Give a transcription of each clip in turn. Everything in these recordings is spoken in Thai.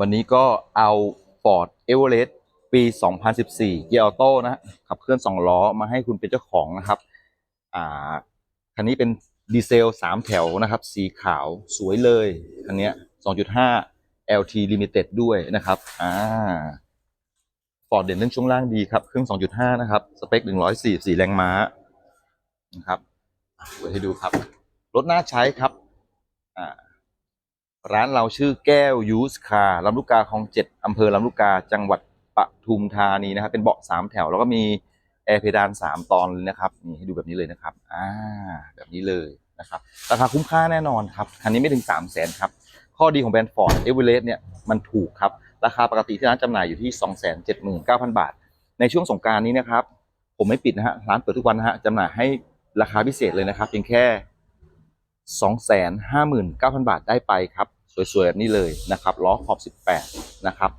วันนี้ก็เอา Ford Everest ปี 2014 เกียร์ออโต้นะฮะขับเคลื่อน 2 ล้อมาให้คุณเป็นเจ้าของนะครับ อ่า คันนี้เป็นดีเซล 3 แถวนะครับ สีขาวสวยเลย คันเนี้ย2.5 LT Limited ด้วยนะครับ อ่า Ford เด่นเรื่องช่วงล่างดีครับ เครื่อง 2.5 นะครับ สเปค 144 แรงม้า นะครับเปิดให้ดูครับ รถน่าใช้ครับ อ่า ร้านเราชื่อแก้วยูสคาลำลูกกาคลองเจ็ดอำเภอลำลูกกาจังหวัดปทุมธานีนะครับ เป็นเบาะสามแถว แล้วก็มีแอร์เพดานสามตอนเลยนะครับนี่ให้ดูแบบนี้เลยนะครับอ่าแบบนี้เลยนะครับราคาคุ้มค่าแน่นอนครับคันนี้ไม่ถึงสามแสนครับ ข้อดีของแบรนด์ฟอร์ดเอเวอเรสต์เนี่ยมันถูกครับ ราคาปกติที่ร้านจำหน่ายอยู่ที่สองแสนเจ็ดหมื่นเก้าพันบาท ในช่วงสงการนี้นะครับ ผมไม่ปิดนะฮะร้านเปิดทุกวันนะฮะจำหน่ายให้ราคาพิเศษเลยนะครับเพียงแค่ 259,000 บาทได้ไปครับ สวยๆแบบนี้เลยนะครับล้อขอบ 18 นะครับ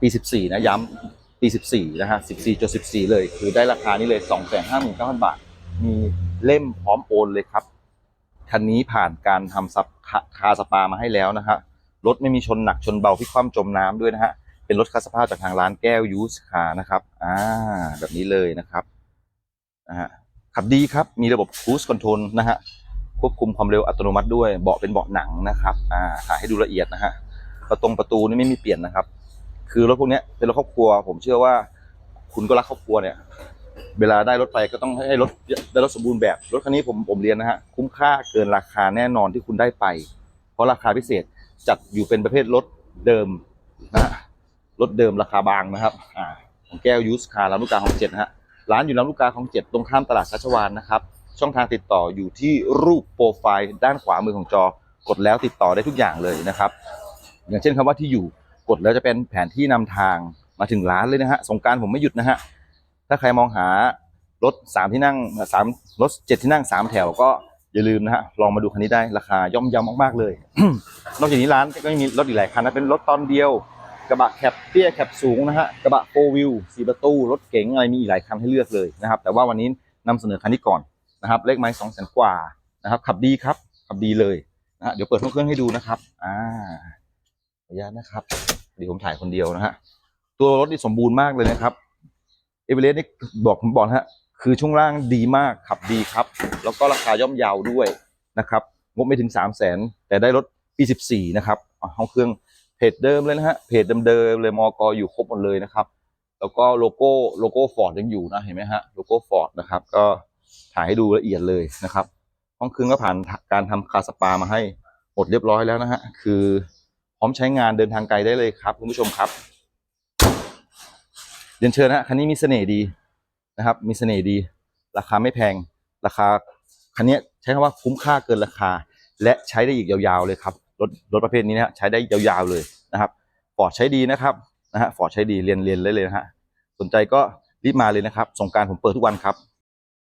ปี 14 นะย้ำปี 14 นะฮะ 14จน14 เลย คือได้ราคานี้เลย 259,000 บาท มีเล่มพร้อมโอนเลยครับ คันนี้ผ่านการทำซับคาสปามาให้แล้วนะฮะรถไม่มีชนหนักชนเบาพิกคว่ำจมน้ำด้วยนะฮะเป็นรถคาสภาพจากทางร้านแก้วยูสคานะครับ อ่า แบบนี้เลยนะครับ นะฮะ ขับดีครับ มีระบบ cruise control นะฮะ ควบคุมความเร็วอัตโนมัติด้วย เบาะเป็นเบาะหนังนะครับอ่าถ่ายให้ดูละเอียดนะฮะประตรงประตูนี่ไม่มีเปลี่ยนนะครับ คือรถพวกนี้เป็นรถครอบครัว ผมเชื่อว่า คุณก็รักครอบครัวเนี่ย เวลาได้รถไปก็ต้องให้รถได้รถสมบูรณ์แบบ รถคันนี้ผมผมเรียนนะฮะคุ้มค่าเกินราคาแน่นอนที่คุณได้ไป เพราะราคาพิเศษจัดอยู่เป็นประเภทรถเดิมนะฮะรถเดิมราคาบางนะครับอ่าของแก้วยูสคาร์ลำลูกกาของเจ็ดนะฮะร้านอยู่ลำลูกกาของเจ็ดตรงข้ามตลาดชัชวานนะครับ ช่องทางติดต่ออยู่ที่รูปโปรไฟล์ด้านขวามือของจอกดแล้วติดต่อได้ทุกอย่างเลยนะครับ อย่างเช่นคำว่าที่อยู่กดแล้วจะเป็นแผนที่นำทางมาถึงร้านเลยนะฮะสงการผมไม่หยุดนะฮะถ้าใครมองหารถสามที่นั่งสามรถเจ็ดที่นั่งสามแถวก็อย่าลืมนะฮะลองมาดูคันนี้ได้ราคาย่อมเยาวมากๆเลย นอกจากนี้ร้านก็ยังมีรถอีกหลายคันนะเป็นรถตอนเดียว กระบะแคปเตี้ยแคปสูงนะฮะกระบะโฟวิวสีประตูรถเก๋งอะไรมีอีกหลายคันให้เลือกเลยนะครับแต่ว่าวันนี้นำเสนอคันนี้ก่อน นะครับ เลขไม้สองแสนกว่านะครับ ขับดีครับ ขับดีเลยนะฮะเดี๋ยวเปิดห้องเครื่องให้ดูนะครับ อ่าขออนุญาตนะครับเดี๋ยวผมถ่ายคนเดียวนะฮะตัวรถนี่สมบูรณ์มากเลยนะครับเอเวอเรสต์นี่บอกผมบอกฮะคือช่วงล่างดีมากขับดีครับ แล้วก็ราคาย่อมเยาวด้วยนะครับงบไม่ถึงสามแสนแต่ได้รถปีสิบสี่นะครับห้องเครื่องเพจเดิมเลยนะฮะเพจเดิมๆเลยมอกอยู่ครบหมดเลยนะครับ แล้วก็โลโก้โลโก้ฟอร์ดยังอยู่นะเห็นไหมฮะโลโก้ฟอร์ดนะครับก็ ถ่ายให้ดูละเอียดเลยนะครับห้องเครื่องก็ผ่านการทำคาสปามาให้หมดเรียบร้อยแล้วนะฮะคือพร้อมใช้งานเดินทางไกลได้เลยครับคุณผู้ชมครับเรียนเชิญนะฮะคันนี้มีเสน่ห์ดีนะครับ มีเสน่ห์ดี ราคาไม่แพงราคาคันนี้ใช้คำว่าคุ้มค่าเกินราคา และใช้ได้อีกยาวๆเลยครับรถรถประเภทนี้นะใช้ได้ยาวๆเลยนะครับฟอร์ดใช้ดีนะครับนะฮะฟอร์ดใช้ดีเรียนเรียนเลยเลยนะฮะสนใจก็รีบมาเลยนะครับสงการผมเปิดทุกวันครับ